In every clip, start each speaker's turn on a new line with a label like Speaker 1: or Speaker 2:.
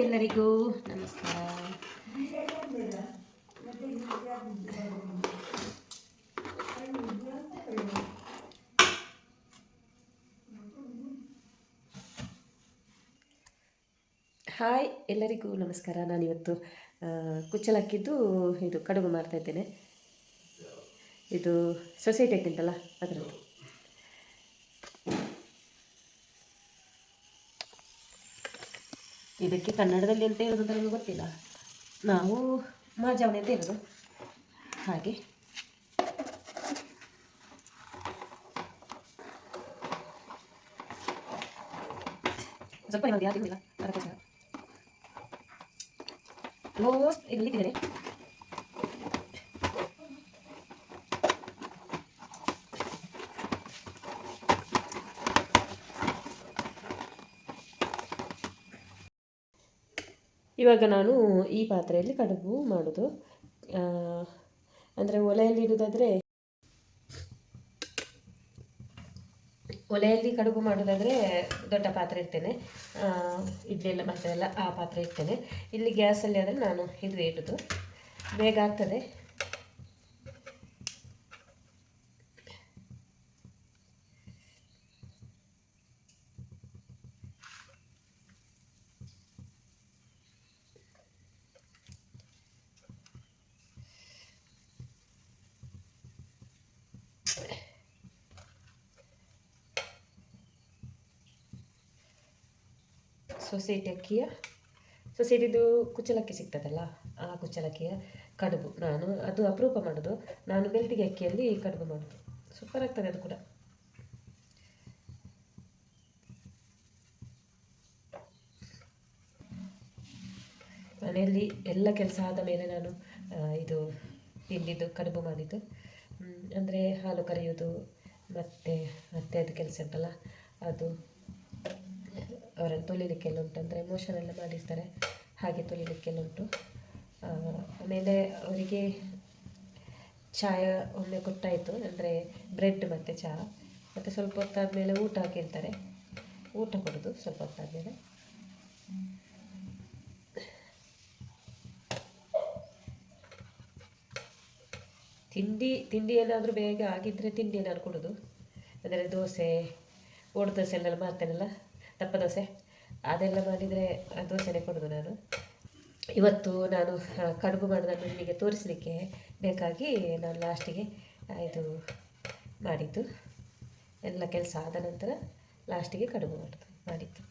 Speaker 1: ಎಲ್ಲರಿಗೂ ನಮಸ್ಕಾರ. ಹಾಯ್ ಎಲ್ಲರಿಗೂ ನಮಸ್ಕಾರ. ನಾನಿವತ್ತು ಕುಚ್ಚಲಕ್ಕಿದ್ದು ಇದು ಕಡುಬು ಮಾಡ್ತಾ ಇದ್ದೇನೆ. ಇದು ಸೊಸೈಟಿ ಉಂಟಲ್ಲ ಅದರದ್ದು. ಇದಕ್ಕೆ ಕನ್ನಡದಲ್ಲಿ ಎಂತ ಹೇಳೋದು ಅಂತ ನಮಗೆ ಗೊತ್ತಿಲ್ಲ. ನಾವು ಮಾಜಾವಣೆ ಅಂತ ಇರೋದು ಹಾಗೆ. ಸ್ವಲ್ಪ ಯಾವ್ದು ಇಲ್ಲ ಅದಕ್ಕೋಸ್ಕರ ಲೋಸ್ಟ್ ಇಲ್ಲಿ ಇವಾಗ ನಾನು ಈ ಪಾತ್ರೆಯಲ್ಲಿ ಕಡುಬು ಮಾಡೋದು. ಅಂದರೆ ಒಲೆಯಲ್ಲಿ ಇಡೋದಾದರೆ, ಒಲೆಯಲ್ಲಿ ಕಡುಬು ಮಾಡೋದಾದರೆ ದೊಡ್ಡ ಪಾತ್ರೆ ಇಡ್ತೇನೆ. ಇಡ್ಲಿ ಎಲ್ಲ ಮಾಡ್ತೇವಲ್ಲ ಆ ಪಾತ್ರೆ ಇಡ್ತೇನೆ. ಇಲ್ಲಿ ಗ್ಯಾಸಲ್ಲಿ ಆದರೆ ನಾನು ಇದು ಇಡೋದು. ಬೇಗ ಆಗ್ತದೆ. ಸೊಸೈಟಿ ಅಕ್ಕಿಯ ಸೊಸೈಟಿದು ಕುಚ್ಚಲಕ್ಕಿ ಸಿಗ್ತದಲ್ಲ, ಆ ಕುಚ್ಚಲಕ್ಕಿಯ ಕಡುಬು ನಾನು ಅದು ಅಪರೂಪ ಮಾಡೋದು. ನಾನು ಬೆಳ್ತಿಗೆ ಅಕ್ಕಿಯಲ್ಲಿ ಕಡುಬು ಮಾಡೋದು. ಸೂಪರ್ ಆಗ್ತದೆ ಅದು ಕೂಡ. ಮನೆಯಲ್ಲಿ ಎಲ್ಲ ಕೆಲಸ ಆದ ಮೇಲೆ ನಾನು ಇದು ತಿಂದಿದ್ದು ಕಡುಬು ಮಾಡಿದ್ದು. ಅಂದರೆ ಹಾಲು ಕರೆಯೋದು, ಮತ್ತು, ಮತ್ತೆ ಅದು ಕೆಲಸ ಉಂಟಲ್ಲ, ಅದು ಅವರನ್ನು ತೊಳಿಲಿಕ್ಕೆಲ್ಲ ಉಂಟು ಅಂದರೆ ಮೋಷನ್ ಎಲ್ಲ ಮಾಡಿರ್ತಾರೆ. ಹಾಗೆ ತೊಳಿಲಿಕ್ಕೆಲ್ಲ ಉಂಟು ಆಮೇಲೆ ಅವರಿಗೆ ಚಾಯ ಒಮ್ಮೆ ಕೊಟ್ಟಾಯಿತು. ಅಂದರೆ ಬ್ರೆಡ್ ಮತ್ತು ಚಹಾ ಮತ್ತು ಸ್ವಲ್ಪ ಹೊತ್ತಾದಮೇಲೆ ಊಟ ಹಾಕಿರ್ತಾರೆ. ಊಟ ಕೊಡೋದು ಸ್ವಲ್ಪ ಹೊತ್ತಾದಮೇಲೆ. ತಿಂಡಿ ತಿಂಡಿ ಏನಾದರೂ ಬೇಗ ಆಗಿದ್ದರೆ ತಿಂಡಿ ಏನಾದ್ರು ಕೊಡೋದು. ಅಂದರೆ ದೋಸೆ ಓಟ್ ದೋಸೆ ಎಲ್ಲ ಮಾಡ್ತೇನಲ್ಲ? ದಪ್ಪ ದೋಸೆ. ಅದೆಲ್ಲ ಮಾಡಿದರೆ ದೋಸೆನೇ ಕೊಡೋದು ನಾನು ಇವತ್ತು ನಾನು ಕಡುಬು ಮಾಡೋದನ್ನು ನಿಮಗೆ ತೋರಿಸಲಿಕ್ಕೆ ಬೇಕಾಗಿ ನಾನು ಲಾಸ್ಟಿಗೆ ಇದು ಮಾಡಿದ್ದು. ಎಲ್ಲ ಕೆಲಸ ಆದ ನಂತರ ಲಾಸ್ಟಿಗೆ ಕಡುಬು ಮಾಡೋದು, ಮಾಡಿದ್ದು.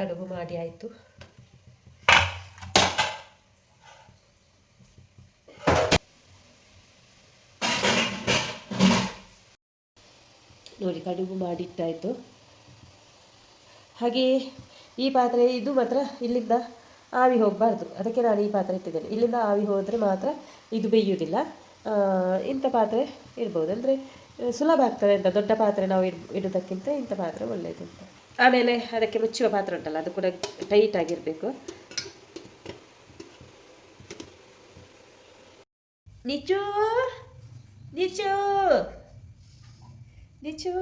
Speaker 1: ಕಡುಬು ಮಾಡಿ ಆಯಿತು. ನೋಡಿ, ಕಡುಬು ಮಾಡಿಟ್ಟಾಯಿತು. ಹಾಗೆ ಈ ಪಾತ್ರೆ ಇದು ಮಾತ್ರ ಇಲ್ಲಿಂದ ಆವಿ ಹೋಗಬಾರ್ದು. ಅದಕ್ಕೆ ನಾನು ಈ ಪಾತ್ರೆ ಇಟ್ಟಿದ್ದೇನೆ. ಇಲ್ಲಿಂದ ಆವಿ ಹೋದರೆ ಮಾತ್ರ ಇದು ಬೇಯುವುದಿಲ್ಲ. ಇಂಥ ಪಾತ್ರೆ ಇರ್ಬೋದು ಅಂದರೆ ಸುಲಭ ಆಗ್ತದೆ ಅಂತ, ದೊಡ್ಡ ಪಾತ್ರೆ ನಾವು ಇಡ್ ಇಡೋದಕ್ಕಿಂತ ಇಂಥ ಪಾತ್ರೆ ಒಳ್ಳೆಯದು ಅಂತ. ಆಮೇಲೆ ಅದಕ್ಕೆ ಮುಚ್ಚುವ ಪಾತ್ರೆ ಉಂಟಲ್ಲ ಅದು ಕೂಡ ಟೈಟ್ ಆಗಿರಬೇಕು. ನಿಚು ನಿಚು ನಿಚು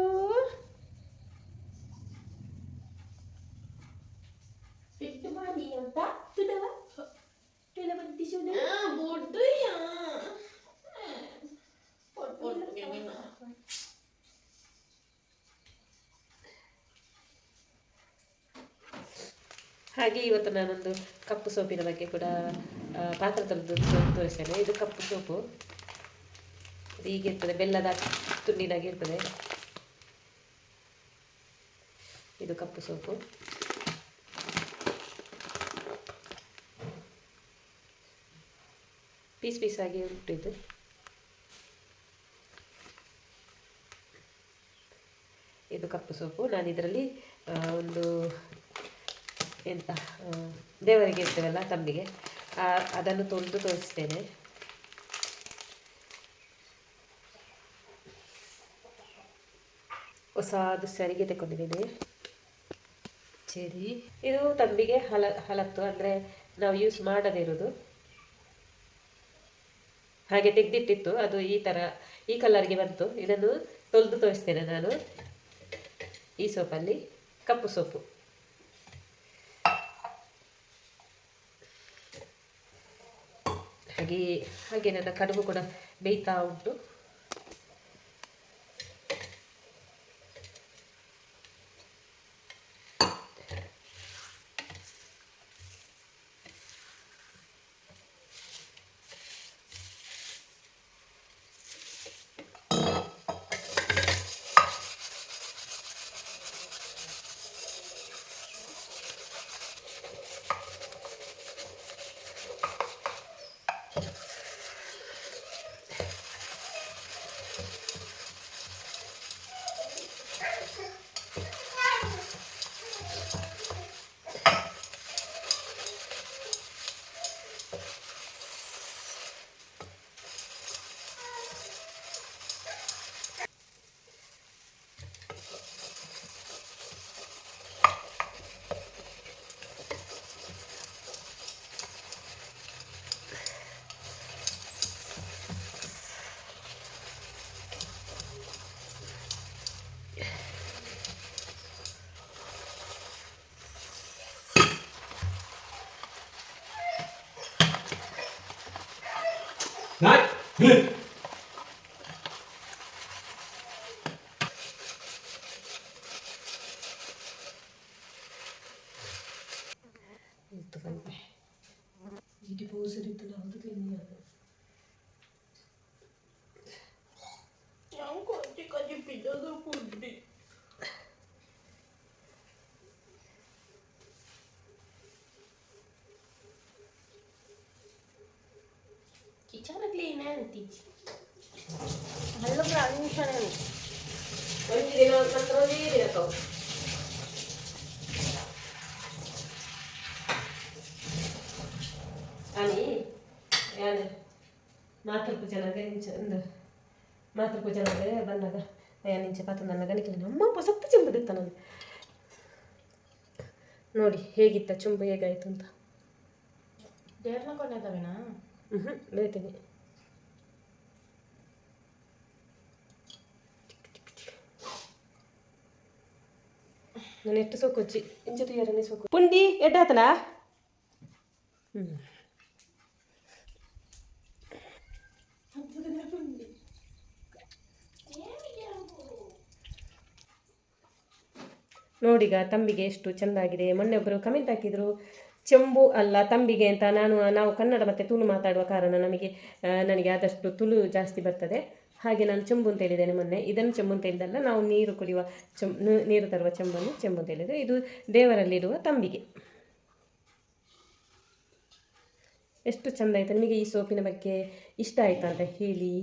Speaker 2: Fick ಮಾಡಿ ಅಂತ
Speaker 1: ಹಾಗೆ ಇವತ್ತು ನಾನೊಂದು ಕಪ್ಪು ಸೋಪಿನ ಬಗ್ಗೆ ಕೂಡ ಪಾತ್ರ ಪಾತ್ರೆ ತೊಳೆದು ತೋ- ತೋರಿಸ್ತೇನೆ. ಇದು ಕಪ್ಪು ಸೋಪು. ಇದು ಹೀಗಿರ್ತದೆ ಬೆಲ್ಲದ ತುಂಡಿನಾಗಿರ್ತದೆ. ಇದು ಕಪ್ಪು ಸೋಪು. ಪೀಸ್ ಪೀಸ್ ಆಗಿ ಉಂಟಿದ್ದು ಇದು ಕಪ್ಪು ಸೋಪು. ನಾನು ಇದರಲ್ಲಿ ಒಂದು ಎಂತ ದೇವರಿಗೆ ಇರ್ತೇವಲ್ಲ ತಂಬಿಗೆ. ಅದನ್ನು ತೊಳೆದು ತೋರಿಸ್ತೇನೆ. ಹೊಸದು ಸರಿಗೆ ತಗೊಂಡಿದ್ದೀನಿ ಸರಿ. ಇದು ತಂಬಿಗೆ ಹಲ, ಹಲತ್ತು, ಅಂದರೆ ನಾವು ಯೂಸ್ ಮಾಡದೇ ಇರೋದು. ಹಾಗೆ ತೆಗೆದಿಟ್ಟಿತ್ತು, ಅದು ಈ ಥರ ಈ ಕಲರ್ಗೆ ಬಂತು. ಇದನ್ನು ತೊಳೆದು ತೋರಿಸ್ತೇನೆ ನಾನು ಈ ಸೋಪಲ್ಲಿ ಕಪ್ಪು ಸೋಪು ಹಾಗೆ ಹಾಗೆ ನನ್ನ ಕಡುಬು ಕೂಡ ಬೇಯ್ತಾ ಉಂಟು.
Speaker 3: Nej!
Speaker 1: ಇದು ಒಂದೇ ದಿನ ತಗೋ అని ಯಾರು ಮಾತೃ ಪೂಜೆನಾಗ ಇಂಚ ಒಂದು ಮಾತೃ ಪೂಜೆನಾಗ ಬಂದಾಗ ಯಾರು ಇಂಚೆ ಪಾತ್ರ ನನ್ನ ಗಣಿಕೆ ನಮ್ಮ ಸತ್ತು ಚೆಂಬುದಿತ್ತ ನಾನು ನೋಡಿ ಹೇಗಿತ್ತ ಚುಂಬು ಹೇಗಾಯಿತು ಅಂತ
Speaker 2: ದೇವ್ರನ್ನ ಕೊಂಡದವೇನಾ
Speaker 1: ಹ್ಞೂ ಬೇಯ್ತೀನಿ ನಾನು ಎಷ್ಟು ಸೊಕ್ಕೊಚ್ಚಿ ಇಂಚತು ಎರಡನೇ ಸೊಕ್ಕು ಪುಂಡಿ, ಎಡ್ಡ ಆತನ ನೋಡಿಗ ತಂಬಿಗೆ ಎಷ್ಟು ಚೆಂದಾಗಿದೆ. ಮೊನ್ನೆ ಒಬ್ಬರು ಕಮೆಂಟ್ ಹಾಕಿದರು, ಚೆಂಬು ಅಲ್ಲ ತಂಬಿಗೆ ಅಂತ ನಾನು, ನಾವು ಕನ್ನಡ ಮತ್ತು ತುಳು ಮಾತಾಡುವ ಕಾರಣ ನಮಗೆ ನನಗೆ ಆದಷ್ಟು ತುಳು ಜಾಸ್ತಿ ಬರ್ತದೆ. ಹಾಗೆ ನಾನು ಚೆಂಬು ಅಂತ ಹೇಳಿದ್ದೇನೆ ಮೊನ್ನೆ. ಇದನ್ನು ಚೆಂಬು ಅಂತ ಹೇಳಿದಲ್ಲ ನಾವು ನೀರು ಕುಡಿಯುವ ಚೆಂ ನೀರು ತರುವ ಚೆಂಬನ್ನು ಚೆಂಬು ಅಂತ ಹೇಳಿದರೆ. ಇದು ದೇವರಲ್ಲಿಡುವ ತಂಬಿಗೆ. ಎಷ್ಟು ಚೆಂದ ಆಯಿತು. ನಿಮಗೆ ಈ ಸೋಪಿನ ಬಗ್ಗೆ ಇಷ್ಟ ಆಯಿತಾ ಅಂತ ಹೇಳಿ.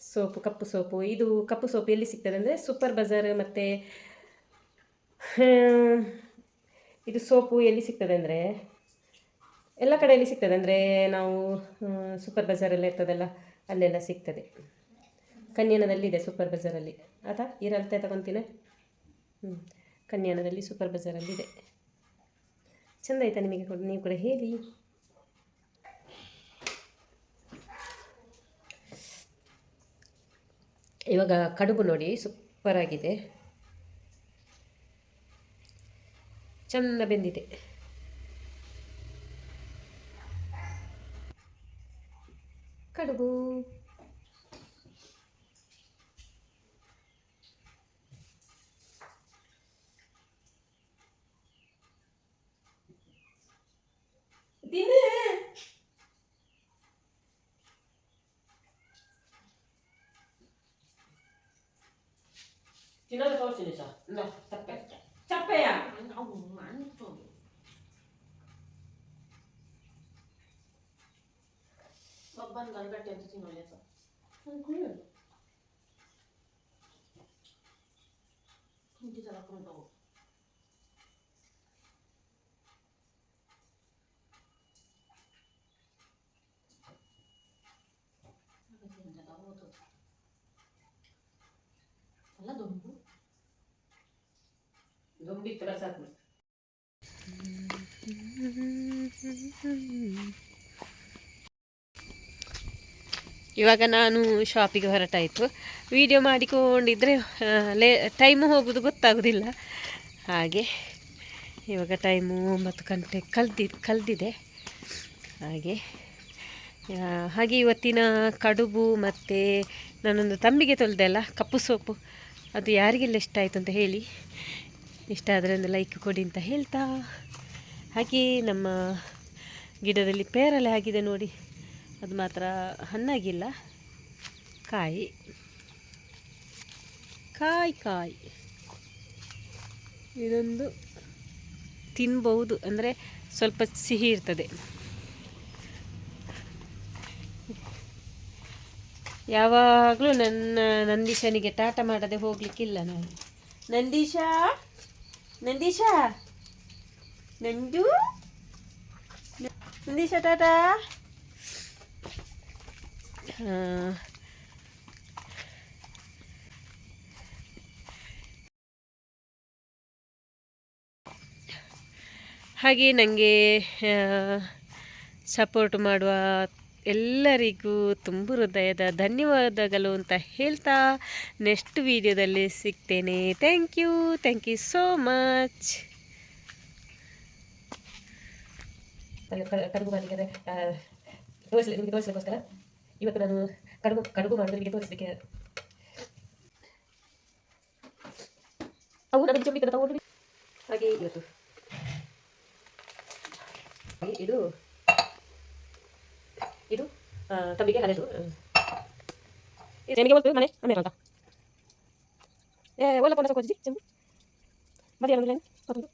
Speaker 1: ಸೋಪು, ಕಪ್ಪು ಸೋಪು. ಇದು ಕಪ್ಪು ಸೋಪು ಎಲ್ಲಿ ಸಿಗ್ತದೆ ಅಂದರೆ ಸೂಪರ್ ಬಜಾರ್ ಮತ್ತು ಇದು ಸೋಪು ಎಲ್ಲಿ ಸಿಗ್ತದೆ ಅಂದರೆ, ಎಲ್ಲ ಕಡೆಯಲ್ಲಿ ಸಿಗ್ತದೆ ಅಂದರೆ ನಾವು ಸೂಪರ್ ಬಜಾರೆಲ್ಲ ಇರ್ತದಲ್ಲ ಅಲ್ಲೆಲ್ಲ ಸಿಗ್ತದೆ. ಕನ್ಯಾನದಲ್ಲಿದೆ ಸೂಪರ್ ಬಜಾರಲ್ಲಿ. ಆತ ಇರಲ್ತೆ ತಗೊತೀನಿ? ಹ್ಞೂ ಕನ್ಯಾನದಲ್ಲಿ ಸೂಪರ್ ಬಜಾರಲ್ಲಿದೆ. ಚೆಂದ ಆಯ್ತಾ ನಿಮಗೆ ಕೂಡ, ನೀವು ಕೂಡ ಹೇಳಿ. ಇವಾಗ ಕಡುಬು ನೋಡಿ, ಸೂಪರ್ ಆಗಿದೆ. ಚೆಂದ ಬೆಂದಿದೆ. 지나서 싸울 수 있는 자. 일로 와, 짝배. 짝배야.
Speaker 2: 아무안 줘. 아빠는 남자한테 그래. 기다
Speaker 1: 그런다고. ಇವಾಗ ನಾನು ಶಾಪಿಗೆ ಹೊರಟಾಯಿತು ವಿಡಿಯೋ ಮಾಡಿಕೊಂಡಿದ್ರೆ ಆ, ಲೇ ಟೈಮು ಹೋಗೋದು ಗೊತ್ತಾಗೋದಿಲ್ಲ. ಹಾಗೆ ಇವಾಗ ಟೈಮು ಒಂಬತ್ತು ಗಂಟೆ ಕಲ್ದಿ ಕಲ್ದಿದೆ. ಹಾಗೆ ಹಾಗೆ ಇವತ್ತಿನ ಕಡುಬು ಮತ್ತು ನಾನೊಂದು ತಂಬಿಗೆ ತೊಳೆದೆ ಅಲ್ಲ ಕಪ್ಪು ಸೋಪು. ಅದು ಯಾರಿಗೆಲ್ಲ ಇಷ್ಟ ಆಯಿತು ಅಂತ ಹೇಳಿ. ಇಷ್ಟ ಆದರೆ ಒಂದು ಲೈಕ್ ಕೊಡಿ ಅಂತ ಹೇಳ್ತಾ. ಹಾಗೆ ನಮ್ಮ ಗಿಡದಲ್ಲಿ ಪೇರಲೆ ಆಗಿದೆ ನೋಡಿ. ಅದು ಮಾತ್ರ ಹಣ್ಣಾಗಿಲ್ಲ. ಕಾಯಿ. ಕಾಯಿ ಕಾಯಿ. ಇದೊಂದು ತಿನ್ಬಹುದು. ಅಂದರೆ ಸ್ವಲ್ಪ ಸಿಹಿ ಇರ್ತದೆ. ಯಾವಾಗಲೂ ನನ್ನ ನಂದೀಶನಿಗೆ ಟಾಟ ಮಾಡದೆ ಹೋಗ್ಲಿಕ್ಕಿಲ್ಲ ನಾನು. ನಂದೀಶ? ನಂದೀಶ ನಂದು ನಂದೀಶ ಟಾಟಾ ಹಾಗೆ ನನಗೆ ಸಪೋರ್ಟ್ ಮಾಡುವ ಎಲ್ಲರಿಗೂ ತುಂಬು ಹೃದಯದ ಧನ್ಯವಾದಗಳು ಅಂತ ಹೇಳ್ತಾ ನೆಕ್ಸ್ಟ್ ವಿಡಿಯೋದಲ್ಲಿ ಸಿಗ್ತೇನೆ. Thank you thank you so much ಕಡುಬು ಮಾಡಲಿಕ್ಕೆ ತೋರಿಸಲಿ, ನಿಮಗೆ ತೋರಿಸಲಿಕ್ಕೋಸ್ಕರ? ಇವತ್ತು ನಾನು ಕಡುಬು ಕಡುಬು ಮಾಡೋದು ನಿಮಗೆ ತೋರಿಸಲಿಕ್ಕೆ. ಅವು ನನಗೆ ಚುಂಬಿ ತಗೊಂಡು ಹಾಗೆ ಇವತ್ತು. ಇದು ಇದು ತಬ್ಬಿಗೆ ಹಳೆದು ನಿಮಗೆ ಬಂತು ಮನೆ ಆಮೇಲೆ ಅಂತ ಏ ಒಳ್ಳೆ ಪೊಂಡ ಸೊಕ್ಕೋಜಿ ಚೆಂಬು? ಮಧ್ಯಾಹ್ನ ಮತ್ತೊಂದು